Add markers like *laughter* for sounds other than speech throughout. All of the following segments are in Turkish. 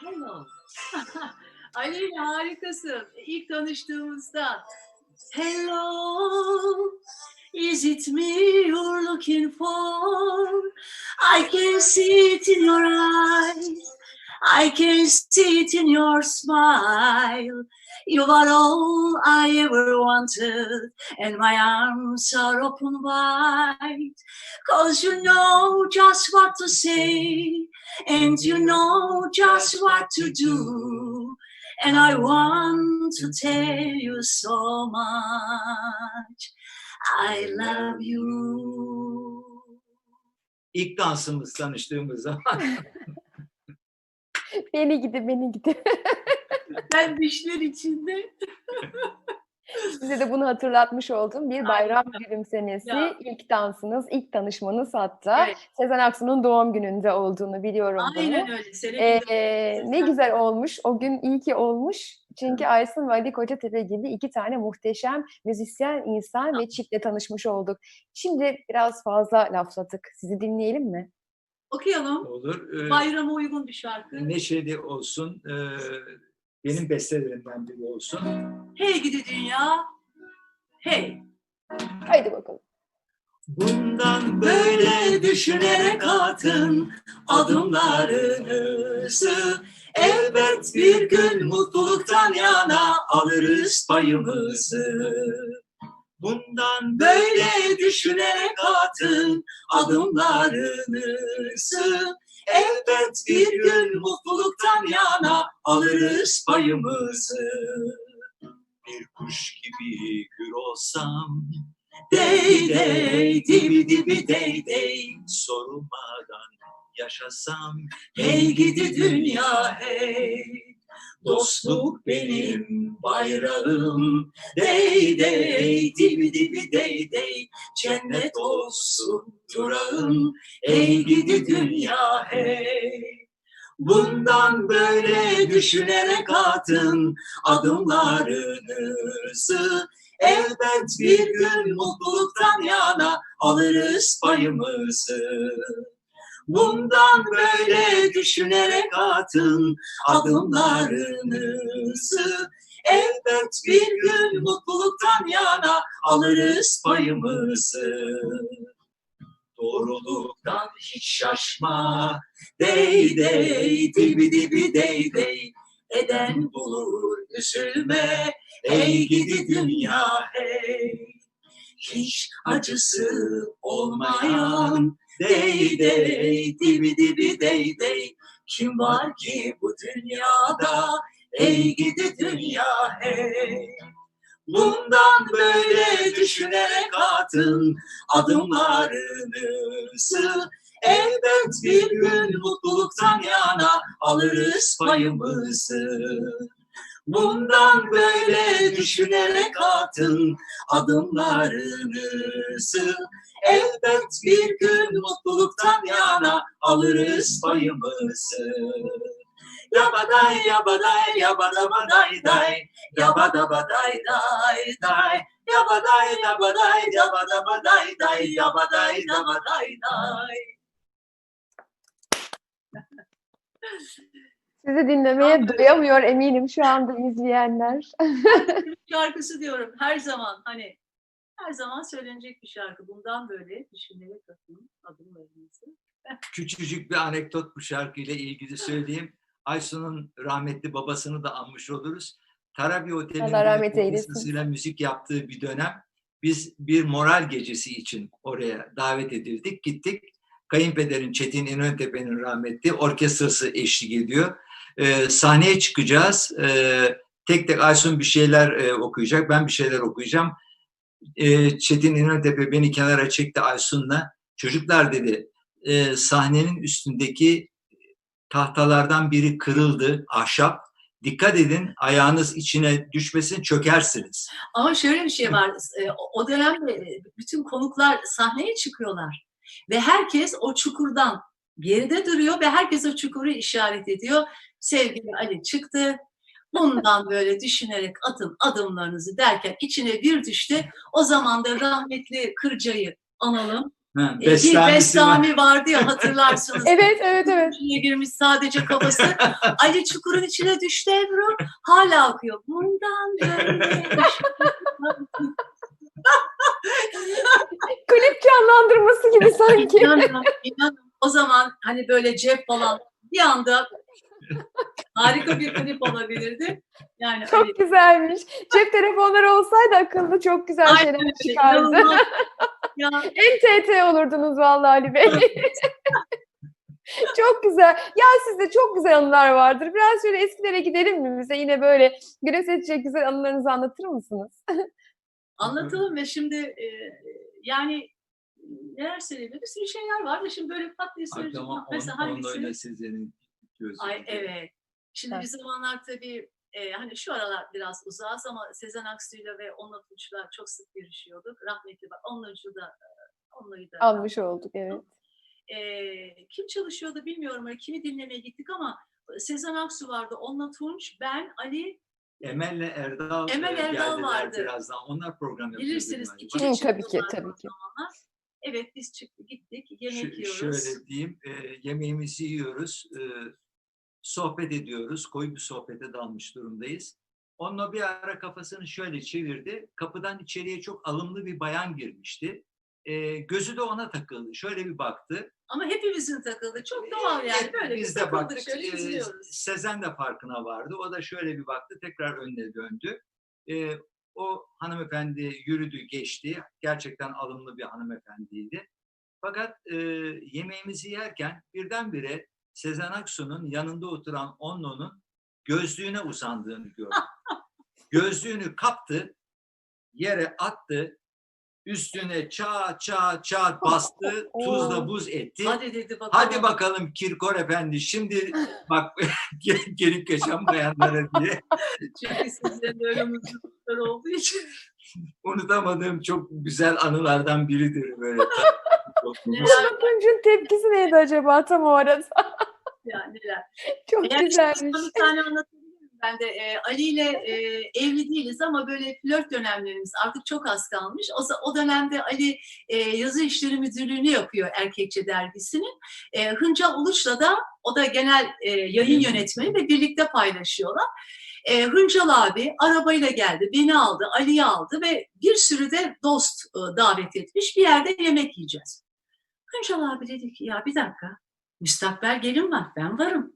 Hello. *laughs* Aleyna harikasın. İlk tanıştığımızda. Hello. Is it me you're looking for? I can see it in your eyes. I can see it in your smile. You are all I ever wanted, and my arms are open wide. Cause you know just what to say, and you know just what to do. And I want to tell you so much. I love you. İlk dansımız tanıştığımız zaman *laughs* Beni gidi, beni gidi. Ben dişler içinde. Size de bunu hatırlatmış oldum. Bir bayram gülümsemesi, Ya. ilk dansınız, ilk tanışmanız hatta Evet. Sezen Aksu'nun doğum gününde olduğunu biliyorum bunu. Aynen öyle. Seni Ee, ne güzel olmuş. O gün iyi ki olmuş. Çünkü Aysun ve Ali Kocatepe gibi iki tane muhteşem müzisyen insan ve çiftle tanışmış olduk. Şimdi biraz fazla lafladık. Sizi dinleyelim mi? okuyalım. olur. Ee, Bayrama uygun bir şarkı. neşeli olsun. ee, benim bestelerimden biri olsun. Hey gidi dünya. Hey. Haydi bakalım. Bundan böyle düşünerek atın adımlarınızı. Elbet bir gün mutluluktan yana alırız payımızı. Bundan böyle düşünerek atın adımlarınızı. Elbet bir gün mutluluktan yana alırız payımızı. Bir kuş gibi gür olsam Dey dey dibi dibi dey dey sorulmadan yaşasam hey gidi dünya hey dostluk benim bayrağım. Dey dey dibi dibi dey dey. Cennet olsun durağım. Hey gidi dünya hey. Bundan böyle düşünerek atın adımlarınızı Elbet bir gün mutluluktan yana alırız payımızı. Bundan böyle düşünerek atın adımlarınızı. Elbet bir gün mutluluktan yana alırız payımızı. Doğruluktan hiç şaşma, dey dey dibi dibi dey dey. Eden bulur üzülme, Ey gidi dünya hey Hiç acısı olmayan Dey dey dibi dibi dey dey Kim var ki bu dünyada? Ey gidi dünya hey. Bundan böyle düşünerek atın adımlarınızı Elbet bir gün mutluluktan yana alırız payımızı. Bundan böyle düşünerek atın adımlarınızı. Elbet bir gün mutluluktan yana alırız payımızı. Yabaday yabaday yabadabaday day Yabadabaday day day Yabaday yabaday yabadabaday day Yabaday yabaday day *laughs* Sizi dinlemeye doyamıyor eminim şu anda izleyenler. *laughs* şarkısı diyorum her zaman hani her zaman söylenecek bir şarkı. Bundan böyle düşünerek atın adımlarınızı. küçücük bir anekdot bu şarkıyla ilgili söyleyeyim. Aysun'un rahmetli babasını da anmış oluruz. Tarabi Oteli'nin müzik yaptığı bir dönem biz bir moral gecesi için oraya davet edildik. Gittik. Kayınpederin Çetin İnöntepe'nin rahmetli orkestrası eşlik ediyor. Ee, sahneye çıkacağız. Ee, tek tek Aysun bir şeyler e, okuyacak. Ben bir şeyler okuyacağım. Ee, Çetin İnöntepe beni kenara çekti Aysun'la. Çocuklar dedi e, sahnenin üstündeki tahtalardan biri kırıldı, ahşap. Dikkat edin ayağınız içine düşmesin çökersiniz. Ama şöyle bir şey var. e, o- O dönemde e, bütün konuklar sahneye çıkıyorlar. Ve herkes o çukurdan geride duruyor ve herkes o çukuru işaret ediyor. Sevgili Ali çıktı. Bundan böyle düşünerek atın adımlarınızı derken içine bir düştü. O zaman da rahmetli Kırca'yı analım. Ha, E, bir. Bestami vardı ya hatırlarsınız. *laughs* Evet, evet, evet. İçine girmiş sadece kafası. Ali çukurun içine düştü Ebru. Hala akıyor. Bundan dönmüş. Klip canlandırması gibi sanki. İnanın, inanın. O zaman hani böyle cep falan bir anda harika bir klip olabilirdi. Yani hani, Çok güzelmiş. Cep telefonları olsaydı akıllı çok güzel Aynen şeyler çıkardı. inanılmaz. *laughs* ya, En TT olurdunuz vallahi Ali Bey. çok güzel. Ya sizde çok güzel anılar vardır. Biraz şöyle eskilere gidelim mi bize? Yine böyle gülümsetecek güzel anılarınızı anlatır mısınız? anlatalım ve şimdi e, yani neler söyleyebilir? Bir sürü şeyler var da şimdi böyle pat diye söyleyeceğim. Aklıma Mesela on, hangisi? onunla Sezen'in gözü. Ay evet. Şimdi Evet. bir zamanlar tabii e, hani şu aralar biraz uzağız ama Sezen Aksu'yla ve Onunla Tunç'la çok sık görüşüyorduk. Rahmetli bak Onunla da e, onları da Almış olduk evet. e, kim çalışıyordu bilmiyorum. Hani kimi dinlemeye gittik ama Sezen Aksu vardı. Onunla Tunç, ben, Ali Emel'le Erdal, Emel e, Erdal geldiler vardı. birazdan. Onlar program yapıyordu. bilirsiniz. ikili Hı, tabii ki, tabii ki. zamanlar. Evet biz çıktık gittik yemek Ş- yiyoruz. Şöyle diyeyim, e, yemeğimizi yiyoruz, e, sohbet ediyoruz, koyu bir sohbete dalmış durumdayız. Onunla bir ara kafasını şöyle çevirdi, kapıdan içeriye çok alımlı bir bayan girmişti. E, gözü de ona takıldı, şöyle bir baktı. Ama hepimizin takıldı. Çok doğal yani. Böyle Biz de baktık, şöyle e, izliyoruz. Sezen de farkına vardı, o da şöyle bir baktı, tekrar önüne döndü. E, o hanımefendi yürüdü, geçti. Gerçekten alımlı bir hanımefendiydi. Fakat e, yemeğimizi yerken birdenbire Sezen Aksu'nun yanında oturan Onno'nun gözlüğüne uzandığını gördüm. *laughs* Gözlüğünü kaptı, yere attı, üstüne çat çat çat bastı, *laughs* tuzla buz etti. Hadi dedi bakalım. Hadi bakalım Kirkor Efendi şimdi bak *laughs* gel- gelip geçen bayanlara diye Çünkü sizlerin öyle mutluluklar olduğu için. *laughs* unutamadığım çok güzel anılardan biridir böyle. *laughs* Tunç'un tepkisi neydi acaba tam o arada? yani neler. Çok Eğer güzelmiş. bir tane anlatabilirim. Ben de e, Ali ile e, evli değiliz ama böyle flört dönemlerimiz artık çok az kalmış. O, o dönemde Ali e, yazı işleri müdürlüğünü yapıyor Erkekçe dergisinin. E, Hıncal Uluç'la da o da genel e, yayın yönetmeni ve birlikte paylaşıyorlar. E, Hıncal abi arabayla geldi, beni aldı, Ali'yi aldı ve bir sürü de dost e, davet etmiş. Bir yerde yemek yiyeceğiz. Hıncal abi dedi ki ya bir dakika müstakbel gelin var ben varım.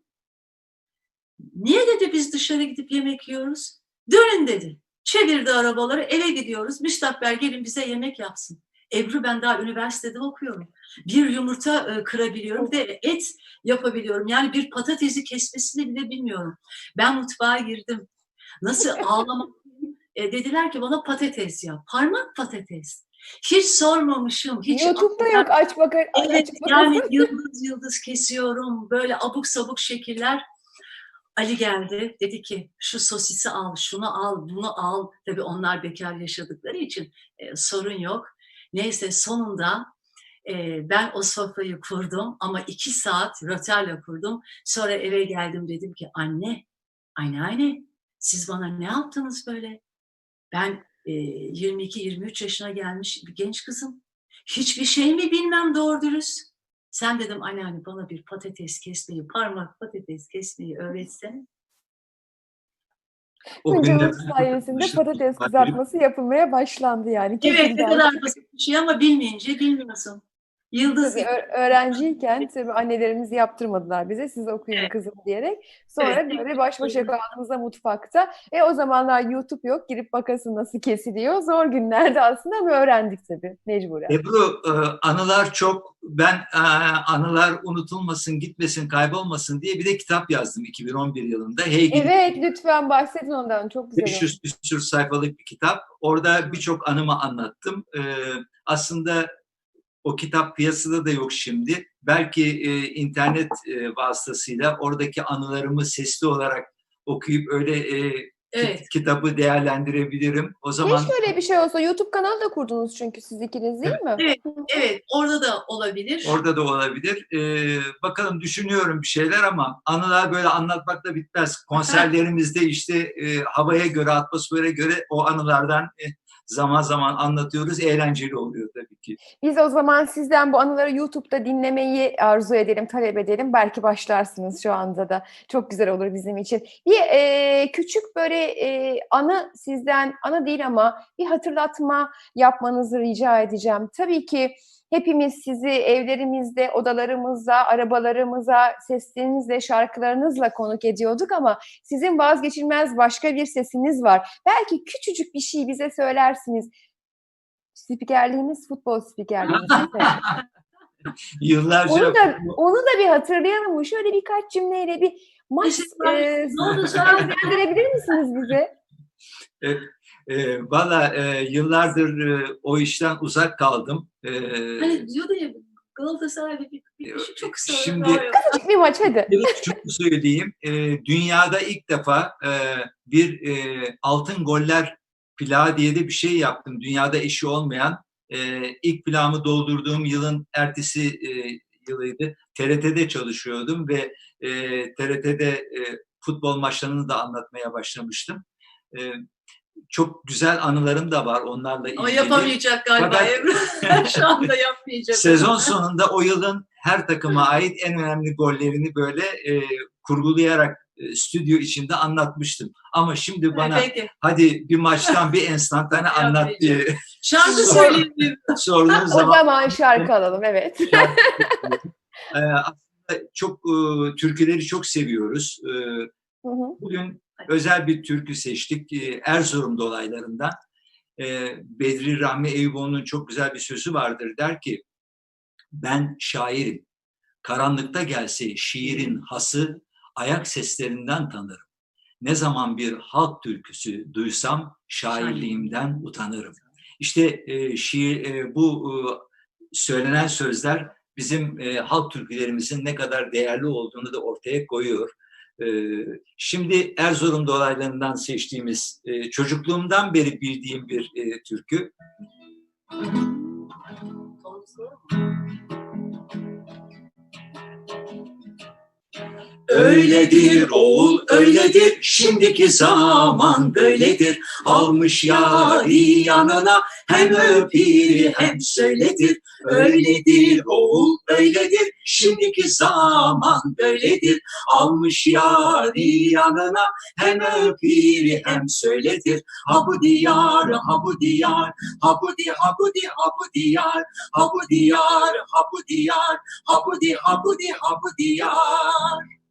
Niye dedi biz dışarı gidip yemek yiyoruz? Dönün dedi. Çevirdi arabaları eve gidiyoruz. Müstakbel gelin bize yemek yapsın. Ebru ben daha üniversitede okuyorum. Bir yumurta e, kırabiliyorum de et yapabiliyorum. Yani bir patatesi kesmesini bile bilmiyorum. Ben mutfağa girdim. Nasıl *laughs* ağlamak? E, dediler ki bana patates yap. Parmak patates. Hiç sormamışım. Hiç YouTube'da yok aç bakar. Evet aç yani *laughs* yıldız yıldız kesiyorum böyle abuk sabuk şekiller. Ali geldi dedi ki şu sosisi al, şunu al, bunu al. Tabii onlar bekar yaşadıkları için e, sorun yok. Neyse sonunda e, ben o sofrayı kurdum ama iki saat röterle kurdum. Sonra eve geldim dedim ki anne, anneanne siz bana ne yaptınız böyle? Ben e, 22-23 yaşına gelmiş bir genç kızım. Hiçbir şey mi bilmem doğru dürüst? Sen dedim anneanne bana bir patates kesmeyi, parmak patates kesmeyi öğretsene. O Uluç sayesinde patates kızartması yapılmaya başlandı yani. Evet ne Kesinlikle. kadar basit bir şey ama bilmeyince bilmiyorsun. Yıldız Tabii, ö- öğrenciyken tabii annelerimiz yaptırmadılar bize siz okuyun Evet. kızım diyerek. Sonra Evet. böyle baş başa kaldığımızda mutfakta. E o zamanlar YouTube yok. Girip bakasın nasıl kesiliyor. Zor günlerdi aslında ama öğrendik tabii mecburen. Ebru e, anılar çok. Ben e, anılar unutulmasın, gitmesin, kaybolmasın diye bir de kitap yazdım 2011 yılında. Hey Evet lütfen bahsedin ondan. Çok güzel. oldu. 500 küsur sayfalık bir kitap. Orada birçok anımı anlattım. E, aslında o kitap piyasada da yok şimdi. Belki e, internet e, vasıtasıyla oradaki anılarımı sesli olarak okuyup öyle e, Evet. kitabı değerlendirebilirim. O zaman Keşke öyle bir şey olsa. YouTube kanalı da kurdunuz çünkü siz ikiniz değil mi? Evet. Evet orada da olabilir. Orada da olabilir. Ee, bakalım düşünüyorum bir şeyler ama anılar böyle anlatmakla bitmez. *laughs* Konserlerimizde işte e, havaya göre, atmosfere göre o anılardan e, zaman zaman anlatıyoruz. Eğlenceli oluyor tabii. ki. Biz o zaman sizden bu anıları YouTube'da dinlemeyi arzu edelim, talep edelim. Belki başlarsınız şu anda da. Çok güzel olur bizim için. Bir e, küçük böyle e, anı sizden, anı değil ama bir hatırlatma yapmanızı rica edeceğim. Tabii ki hepimiz sizi evlerimizde, odalarımızda, arabalarımıza seslerinizle, şarkılarınızla konuk ediyorduk ama sizin vazgeçilmez başka bir sesiniz var. Belki küçücük bir şey bize söylersiniz. Spikerliğiniz, futbol mi? *laughs* Yıllarca onu da onu da bir hatırlayalım mı? Şöyle birkaç cümleyle bir maç e, Ne oldu seslendirebilir *laughs* misiniz bize? E, valla e, yıllardır e, o işten uzak kaldım. E, Hani diyordu ya Galatasaray'da bir, bir, bir çok kısa. Şimdi-. Küçük bir maç hadi. şunu söyleyeyim. e, dünyada ilk defa e, bir e, altın goller plağı diye de bir şey yaptım. Dünyada eşi olmayan. E, ilk plağımı doldurduğum yılın ertesi e, yılıydı. TRT'de çalışıyordum ve e, TRT'de e, futbol maçlarını da anlatmaya başlamıştım. E, çok güzel anılarım da var onlarla ilgili. Ama yapamayacak galiba Fakat-. *laughs* Şu anda yapmayacak. Sezon sonunda o yılın her takıma ait en önemli gollerini böyle e, kurgulayarak e, stüdyo içinde anlatmıştım. Ama şimdi bana Peki. hadi bir maçtan bir enstantane *laughs* anlat diye Şarkı söyleyeyim. sorduğunuz O zaman zaman şarkı alalım evet. *laughs* e, aslında çok e, türküleri çok seviyoruz. E, Hı hı. Bugün özel bir türkü seçtik e, Erzurum dolaylarından. E, Bedri Rahmi Eyüboğlu'nun çok güzel bir sözü vardır. Der ki, ben şairim. Karanlıkta gelse şiirin hası, ayak seslerinden tanırım. Ne zaman bir halk türküsü duysam şairliğimden utanırım. İşte e, şiir, e, bu e, söylenen sözler bizim e, halk türkülerimizin ne kadar değerli olduğunu da ortaya koyuyor. E, şimdi Erzurum dolaylarından seçtiğimiz e, çocukluğumdan beri bildiğim bir e, türkü. Öyledir oğul öyledir. Şimdiki zaman böyledir. Almış yari yanına hem öpir hem söyledir. Öyledir oğul öyledir. Şimdiki zaman böyledir. Almış yari yanına hem öpir hem söyledir. Ha bu diyar ha bu diyar ha bu di ha bu di ha bu diyar. Ha bu diyar ha bu diyar ha bu di ha bu di ha bu diyar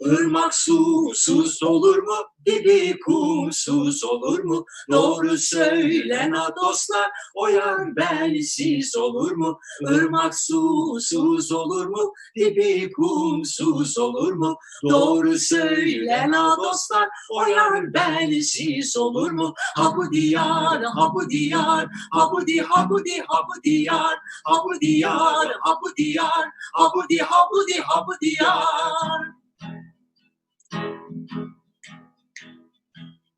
Irmak susuz olur mu? Dibi kumsuz olur mu? Doğru söylen ha dostlar, o yar bensiz olur mu? Irmak susuz olur mu? Dibi kumsuz olur mu? Doğru söylen ha dostlar, o yar bensiz olur mu? Ha bu diyar, ha bu diyar, ha bu di, ha bu di, ha bu diyar, ha bu diyar, ha bu diyar, ha bu di, ha bu di, ha bu diyar. Thank you.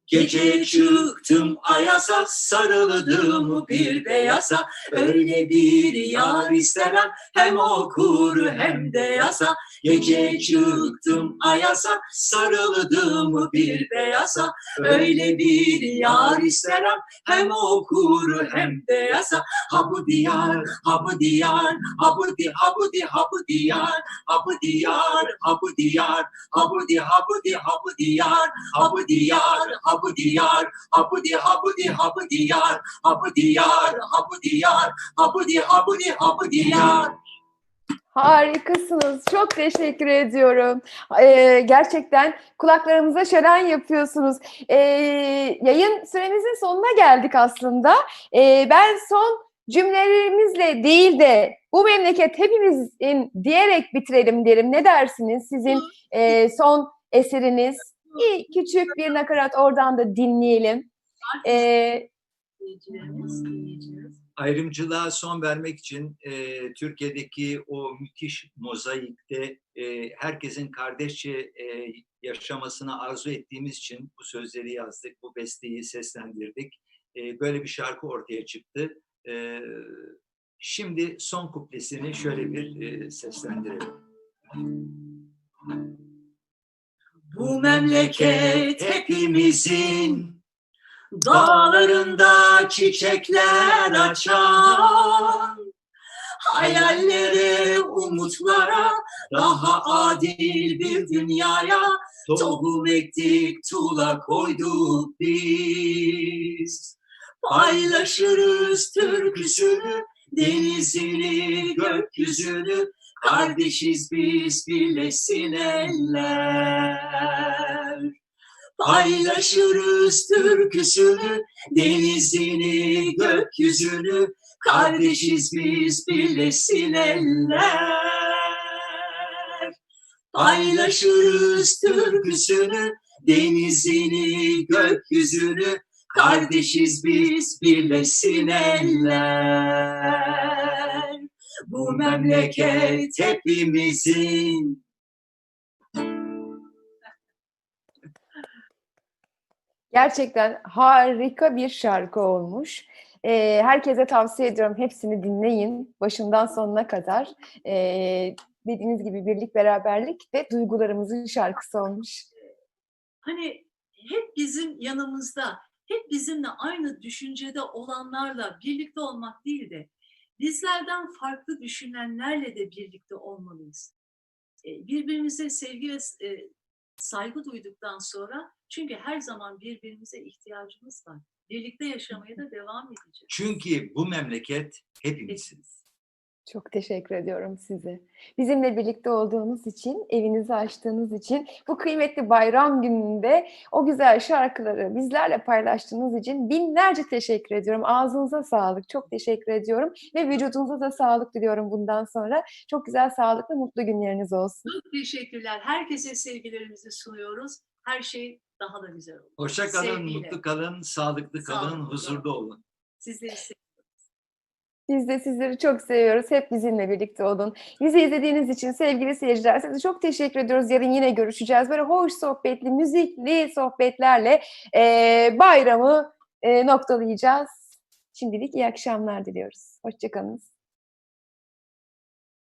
Gece çıktım ayaza sarıldım bir beyaza. Öyle bir yar istemem hem okur hem de yaza. Gece çıktım ayaza sarıldım bir beyaza. Öyle bir yar istemem hem okur hem de yaza. Ha bu diyar, ha bu diyar, ha bu di, ha bu di, ha bu diyar. Ha bu diyar, ha bu diyar, ha bu di, ha bu di, ha bu diyar. Ha bu diyar, ha bu diyar, ha bu di, ha bu di, ha bu diyar, ha bu diyar, ha bu diyar, ha bu di, ha bu di, ha bu diyar. Harikasınız. Çok teşekkür ediyorum. Ee, gerçekten kulaklarımıza şölen yapıyorsunuz. Ee, yayın süremizin sonuna geldik aslında. Ee, ben son cümlelerimizle değil de bu memleket hepimizin diyerek bitirelim derim. Ne dersiniz? Sizin e, son eseriniz. Bir küçük bir nakarat oradan da dinleyelim. Ee, ayrımcılığa son vermek için e, Türkiye'deki o müthiş mozaikte e, herkesin kardeşçe e, yaşamasını arzu ettiğimiz için bu sözleri yazdık, bu besteyi seslendirdik. E, böyle bir şarkı ortaya çıktı. E, şimdi son kuplesini şöyle bir e, seslendirelim. Bu memleket hepimizin Dağlarında çiçekler açan Hayallere, umutlara Daha adil bir dünyaya Tohum ektik, tuğla koyduk biz. Paylaşırız türküsünü Denizini, gökyüzünü Kardeşiz biz birleşsin eller. Paylaşırız türküsünü Denizini, gökyüzünü. Kardeşiz biz birleşsin eller. Paylaşırız türküsünü Denizini, gökyüzünü. Kardeşiz biz birleşsin eller Bu memleket hepimizin Gerçekten harika bir şarkı olmuş. Ee, herkese tavsiye ediyorum. Hepsini dinleyin başından sonuna kadar. Ee, dediğiniz gibi birlik, beraberlik ve duygularımızın şarkısı olmuş. hani hep bizim yanımızda, hep bizimle aynı düşüncede olanlarla birlikte olmak değil de bizlerden farklı düşünenlerle de birlikte olmalıyız. E, Birbirimize sevgi ve e, saygı duyduktan sonra çünkü her zaman birbirimize ihtiyacımız var. Birlikte yaşamaya da devam edeceğiz. Çünkü bu memleket hepimizin. Çok teşekkür ediyorum size. Bizimle birlikte olduğunuz için, evinizi açtığınız için, bu kıymetli bayram gününde o güzel şarkıları bizlerle paylaştığınız için binlerce teşekkür ediyorum. Ağzınıza sağlık. Çok teşekkür ediyorum ve vücudunuza da sağlık diliyorum bundan sonra. Çok güzel, sağlıklı, mutlu günleriniz olsun. Çok teşekkürler. Herkese sevgilerimizi sunuyoruz. Her şey daha da güzel olur. Hoşça kalın, Sevgiyle. mutlu kalın, sağlıklı kalın, Sağlıklı huzurda olun. Sizleri seviyorum. Biz de sizleri çok seviyoruz. Hep bizimle birlikte olun. Bizi izlediğiniz için sevgili seyirciler size çok teşekkür ediyoruz. Yarın yine görüşeceğiz. Böyle hoş sohbetli, müzikli sohbetlerle eee, bayramı eee, noktalayacağız. Şimdilik iyi akşamlar diliyoruz. Hoşçakalın.